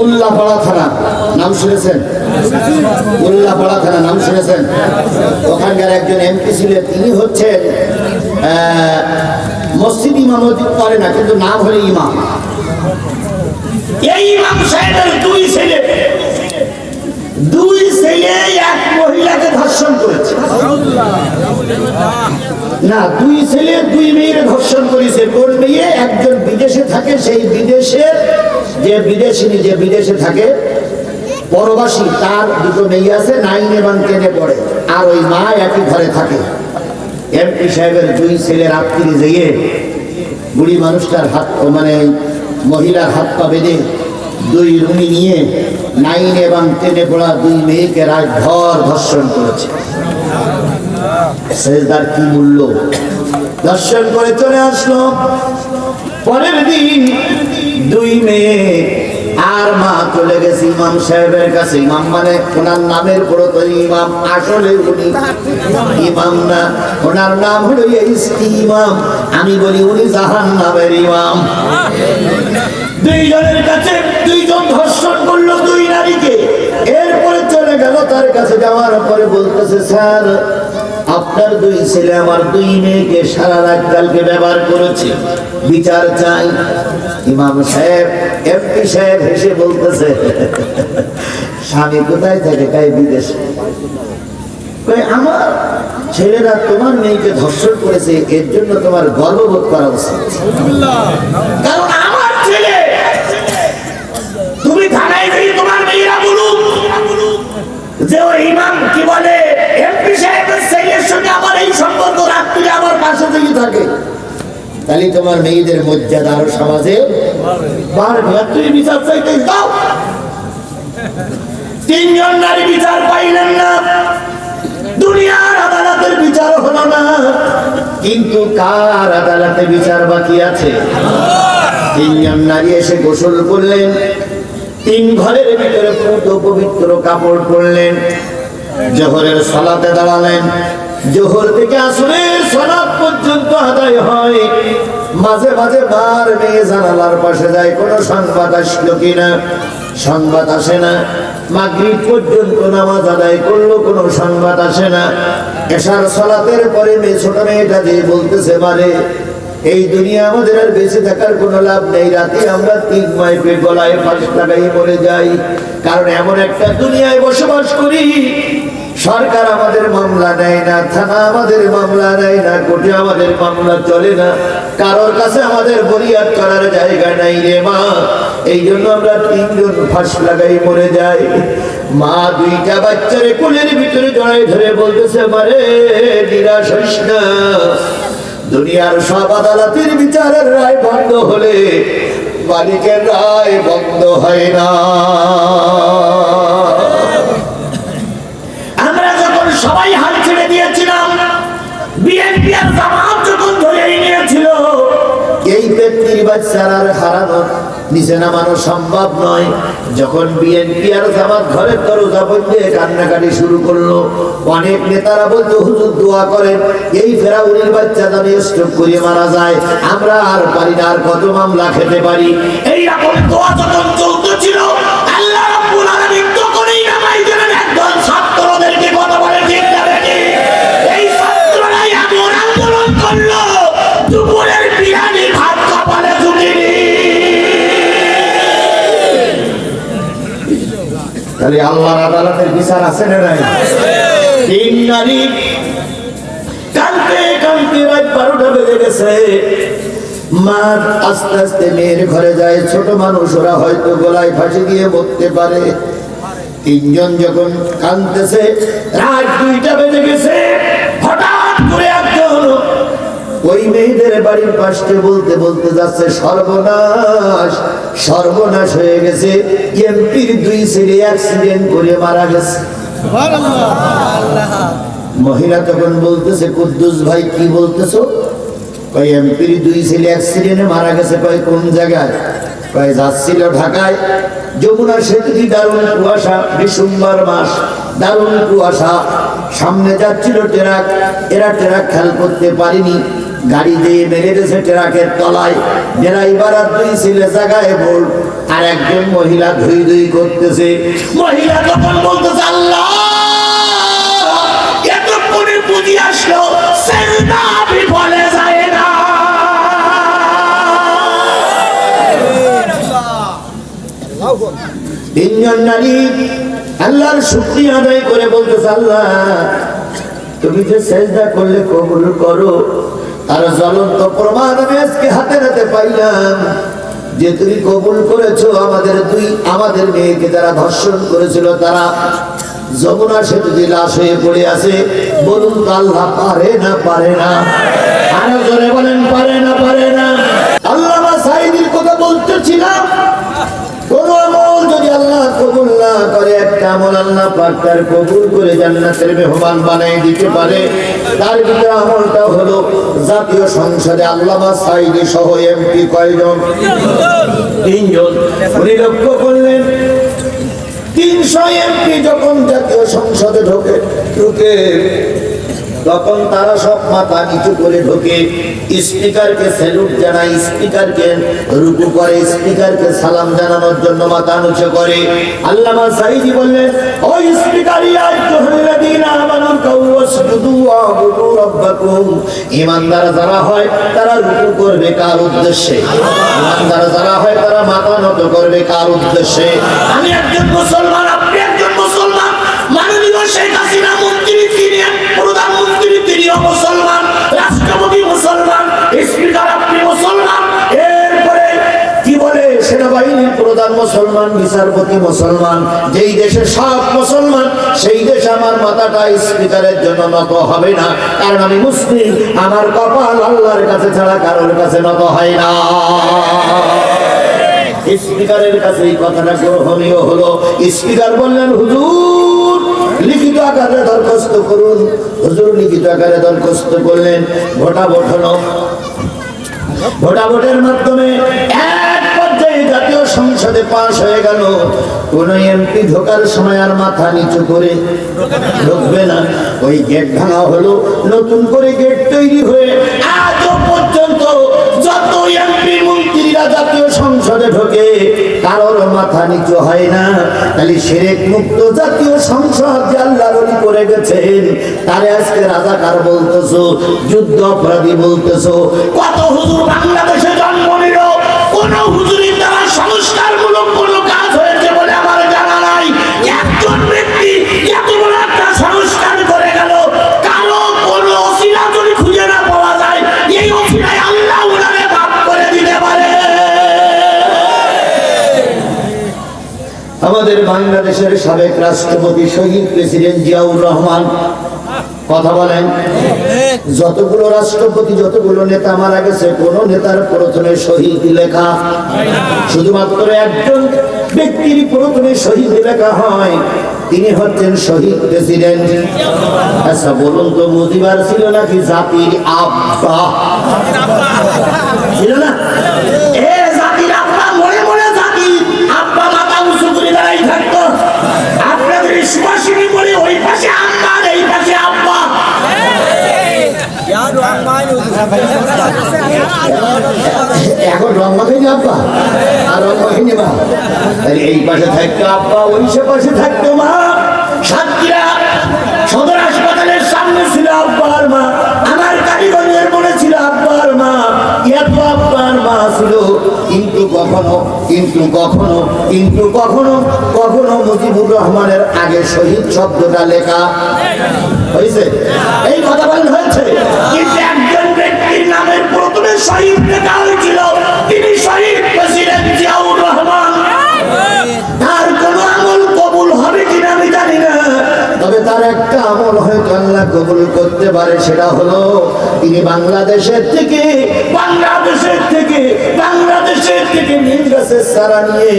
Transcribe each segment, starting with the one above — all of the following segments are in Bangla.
উল্লাপাড়া থানা। নাম শুনেছেন? উল্লাপাড়া থানা, নাম শুনেছেন? ওখানকার একজন এমপি ছিলেন, তিনি হচ্ছেন মসজিদ ইমামতি করে না, কিন্তু নাম হলে ইমাম। এই ইমাম সাহেবের দুই ছেলে। দুই ছেলে এক মহিলাকে ধর্ষণ করেছে। না, দুই ছেলে, দুই মেয়ের ধর্ষণ করেছে। কোন মেয়ে? একজন বিদেশে থাকে, সেই বিদেশের যে বিদেশিনী, যে বিদেশে থাকে, পরবাসী, তার দুটো মেয়ে আছে, নাইন এবং টেনে পড়ে। আর ওই মা একই ঘরে থাকে। এমপি সাহেবের দুই ছেলের রাত্রি যেয়ে বুড়ি মানুষটার হাত মানে মহিলার হাত পা বেঁধে দুই রুমি নিয়ে নাইন এবং টেনে পড়া দুই মেয়েকে রাত ভর ধর্ষণ করেছে। সেজদার কি মূল্য? দর্শন করে চলে আসলো। পরের দিন দুই মেয়ে আর মা চলে গেছে ইমাম সাহেবের কাছে। ইমাম মানে ওনার নামের বড় তো ইমাম আসলে উনি। ইমাম না ওনার নাম হলো ইমাম। আমি বলি, উনি জাহান নামের ইমাম। দুইজনের কাছে দুইজন ধর্ষণ করল দুই নারীকে। এরপরে চলে গেল তার কাছে যাওয়ার পরে বলতেছে, স্যার আপনার দুই ছেলে আমার দুই মেয়েকে সারা রাত কালকে ব্যবহার করেছে। বিচার চাই। ইমাম সাহেব এমপি সাহেব হেসে বলতেছে স্বামী কোথায় থাকে? তাই বিদেশে। আমার ছেলেরা তোমার মেয়েকে ধর্ষণ করেছে এর জন্য তোমার গর্ববোধ করা উচিত। কারণ তাহলে তোমার মেয়েদের মর্যাদা আরও সমাজে বাড়বে। তুমি বিচার চাইতে তিনজন নারী বিচার পাইলেন না। দুনিয়ার আদালতের বিচার হলো না। কিন্তু কার বিচার বাকি আছে? তিনজন নারী এসে গোসল করলেন। তিন ঘরের ভিতরে পবিত্র কাপড় পরলেন। জোহরের সালাতে দাঁড়ালেন। জোহর থেকে আসরের সালাত পর্যন্ত আদায় হয়। মাঝে মাঝে বার মেয়ে জানালার পাশে যায়, কোনো সংবাদ আসলো কিনা? সংবাদ আসে না। মাগরিব পর্যন্ত নামাজ আদায় করল, কোনো সংবাদ আসে না। এসার সালাতের পরে মেয়ে, ছোট মেয়েটা দিয়ে বলতেছে মানে এই দুনিয়া আমাদের আর বেঁচে থাকার কোনো লাভ নেই। রাতে আমরা তিন মাইপে গলায় ফাঁস লাগাই মরে যাই। কারণ এমন একটা দুনিয়ায় বসবাস করি সরকার আমাদের মামলা নেয় না, থানা আমাদের মামলা নেয় না, কোর্টে আমাদের মামলা চলে না। কারোর কাছে আমাদের বরিয়াদ করার জায়গা নাই রে মা। এই জন্য আমরা তিনজন ফাঁস লাগাই মরে যাই। মা, দুইটা বাচ্চারে কোলের ভিতরে জড়াই ধরে বলতেছে, মারে নিরাশ হইস না। দুনিয়ার সব আদালতের বিচারের রায় বন্ধ হলে মালিকের রায় বন্ধ হয় না। নিচে নামানো সম্ভব নয়। যখন বিএনপি আর জামাত ঘরের দরজা বন্ধে কান্নাকাটি শুরু করল, অনেক নেতারা বলতো, হুজুর, দোয়া করেন, এই ফেরাউনির বাচ্চা দামে স্ট্রোক করিয়ে মারা যায়। আমরা আর পারি না, আর কত মামলা খেতে পারি। এই রকম দোয়া যখন তাহলে আল্লাহর আদালতের বিচার আছে না নাই? তিন নারী কানতে কানতে রাত বারোটা বেজে গেছে। মা আস্তে আস্তে মেয়ের ঘরে যায়। ছোট মানুষ, ওরা হয়তো গলায় ফাঁসি দিয়ে মরতে পারে। তিনজন যখন কানতেছে, রাত দুইটা বেজে গেছে। হঠাৎ করে একজন ওই মেয়েদের বাড়ির পাশে বলতে বলতে যাচ্ছে, সর্বনাশ সর্বনাশ হয়ে গেছে। এমপির দুই ছেলে অ্যাক্সিডেন্ট করে মারা গেছে। মহিলা তখন বলতেছে, কুদ্দুস ভাই, কি বলতেছো? কই এমপির দুই ছেলে অ্যাক্সিডেন্টে মারা গেছে। কয়, কোন জায়গায়? কয়, যাচ্ছিল ঢাকায়। যমুনা সেতু দিয়ে দারুণ কুয়াশা, ডিসেম্বর মাস, দারুণ কুয়াশা। সামনে যাচ্ছিল ট্রাক। এরা ট্রাক খেয়াল করতে পারেনি। গাড়ি দিয়ে মেরে দিয়েছে ট্রাকের তলায়। ড্রাইভার আর দুই ছেলে জায়গায় বল আর একজন মহিলা ধুই ধুই করতেছে। মহিলা তখন বলতেছে, আল্লাহ তিনজন নারী করে তুমি যে সেজদা করলে কবুল করো। তার জ্বলন্ত প্রমাণ আমি আজকে হাতে হাতে পাইলাম। যে তুমি কবুল করেছ আমাদের দুই, আমাদের মেয়েকে যারা ধর্ষণ করেছিল, তারা যমুনা সেতু দিয়ে লাশ হয়ে পড়ে আছে। বলুন তো আল্লাহ পারে না পারে না? আরও জোরে বলেন, পারে না পারে না। আল্লাহ সাইদির কথা বলতেছিলাম। করে একটা আমল আল্লাহ পাক তার কবুল করে জান্নাতের মেহমান বানাই দিতে পারে। তার ভিতরে আমলটা হলো জাতীয় সংসদে আল্লামা সাইদি সহ এমপি কয়জন? তিনজন। উনি লক্ষ্য করলেন, তিনশো এমপি যখন জাতীয় সংসদে ঢোকে, ঢুকে তখন তারা সব মাথা নিচু করে ঢোকে, স্পিকারকে স্যালুট জানায়, স্পিকারকে রুকু করে, স্পিকারকে সালাম জানানোর জন্য মাথা নিচু করে। আল্লামা সাইদি বললেন ও স্পিকার ঈমানদার যারা হয়, তারা রুকু করবে কার উদ্দেশ্যে? ঈমানদার যারা হয়, তারা মাথা নত করবে কার উদ্দেশ্যে? আমি একজন মুসলমান প্রধান মুসলমান, বিচারপতি মুসলমান, যেই দেশে সব মুসলমান, সেই দেশে আমার মাথাটা স্পিকারের জন্য নত হবে না। কারণ আমি মুসলিম, আমার কপাল আল্লাহর কাছে ছাড়া কারোর কাছে নত হয় না। স্পিকারের কাছে এই কথাটা গ্রহণীয় হলো। স্পিকার বললেন, হুজুর, লিখিত আকারে দরখাস্ত করুন। হুজুর লিখিত আকারে দরখাস্ত করলেন। ভোটাভোট হলো। ভোটাভোটের মাধ্যমে এক সংসদে পাশ হয়ে গেল। কোন এমপি ঢোকার সময় আর মাথা নিচু করে ঢুকবে না। ওই গেট ভাঙা হলো, নতুন করে গেট তৈরি হয়ে আজও পর্যন্ত যত এমপি মন্ত্রীরা জাতীয় সংসদে ঢোকে, কারোর মাথা নিচু হয় না। তাহলে সেরেক মুক্ত জাতীয় সংসদ যে আল্লাহর ওলি করে গেছেন, তারে আজকে রাজাকার বলতেছো, যুদ্ধ অপরাধী বলতেছো। কত হুজুর বাংলাদেশে আমাদের বাংলাদেশের সাবেক রাষ্ট্রপতি শহীদ প্রেসিডেন্ট জিয়াউর রহমান, কথা বলেন। যতগুলো রাষ্ট্রপতি, যতগুলো নেতা মারা গেছে, কোন নেতার প্রথমে শহীদ লেখা। শুধুমাত্র একজন ব্যক্তির প্রথমে শহীদ লেখা হয়, তিনি হচ্ছেন শহীদ প্রেসিডেন্ট। আচ্ছা বলুন তো, মুজিবার ছিল নাকি জাতির আব্বা? ছিল না? এখন রং মাখাই আব্বা? আর রং মাখাই মা? তাহলে এই পাশে থাকতো আব্বা, ওই সে পাশে থাকতো মা। সাতক্ষীরা সদর হাসপাতালের সামনে ছিল আব্বার মা। আমার কালীগঞ্জের মনে ছিল আব্বার মা। এত আব্বার মা ছিল। কিন্তু কখনো কিন্তু কখনো কিন্তু কখনো কখনো মুজিবুর রহমানের আগে শহীদ শব্দটা লেখা হয়েছে। এই কথা বলেন, হয়েছে? কিন্তু একজন শহীদ লেখা হয়েছিল তিনি শহীদ প্রেসিডেন্ট জিয়াউর রহমান। তার কোন আমল কবুল হবে কিনা আমি জানি না। তবে তার একটা আমল হয়তো আল্লাহ কবুল করতে পারে সেটা হলো তিনি বাংলাদেশের থেকে বাংলাদেশের থেকে বাংলাদেশের থেকে নীল গাছের সারা নিয়ে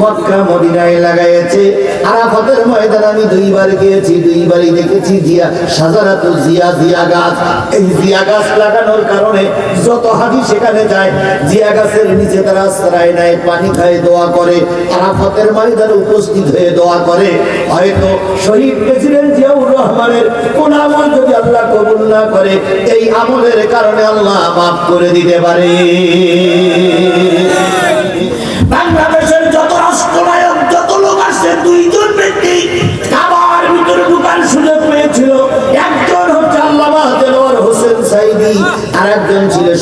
মক্কা মদিনায় লাগাইছে আরাফাতের ময়দান আমি দুইবার গিয়েছি, দুইবারই দেখেছি জিয়া সাজারাত জিয়া জিয়া গাছ। এই জিয়া গাছ লাগানোর কারণে যত হাজি সেখানে যায়, জিয়া গাছের নিচে তারা আশ্রয় নেয়, পানি খায়, দোয়া করে। আরাফাতের ময়দানে উপস্থিত হয়ে দোয়া করে। হয়তো শহীদ প্রেসিডেন্ট জিয়াউর রহমানের কোন আমল যদি আল্লাহ কবুল না করে, এই আমলের কারণে আল্লাহ মাফ করে দিতে পারে। বাংলাদেশের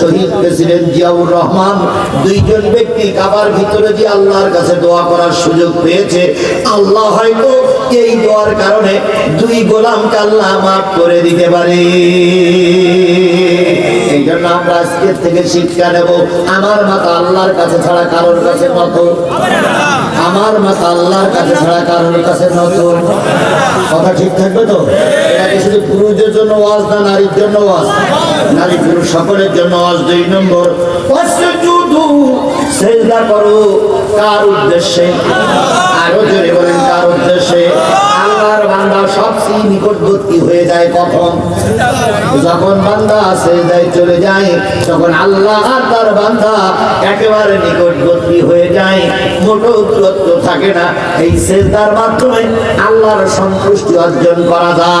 শহীদ প্রেসিডেন্ট জিয়াউর রহমান। দুইজন ব্যক্তি কাবার ভিতরে যে আল্লাহর কাছে দোয়া করার সুযোগ পেয়েছে। আল্লাহ হয়তো এই দোয়ার কারণে দুই গোলাম আল্লাহ মাফ করে দিতে পারে। জন্য আমরা আজকের থেকে শিক্ষা নেব। আমার মাথা আল্লাহর কাছে ছাড়া কারোর কাছে নত আমার মাথা আল্লাহর কাছে ছাড়া কারোর কাছে নত কথা ঠিক থাকবে তো? এটা কি শুধু পুরুষদের জন্য ওয়াজ না, নারীর জন্য ওয়াজ? নারী পুরুষ সকলের জন্য ওয়াজ দুই নম্বর। সেজদা করো কার উদ্দেশ্যে? আরও জোরে বলেন, কার উদ্দেশ্যে? বান্দা সবচেয়ে নিকটবর্তী হয়ে যায় কখন? যখন বান্দা সেজদায় চলে যায়, তখন আল্লাহ তার বান্দা একেবারে নিকটবর্তী হয়ে যায়। মোটো দূরত্ব থাকে না। এই সেজদার মাধ্যমে আল্লাহর সন্তুষ্টি অর্জন করা যায়।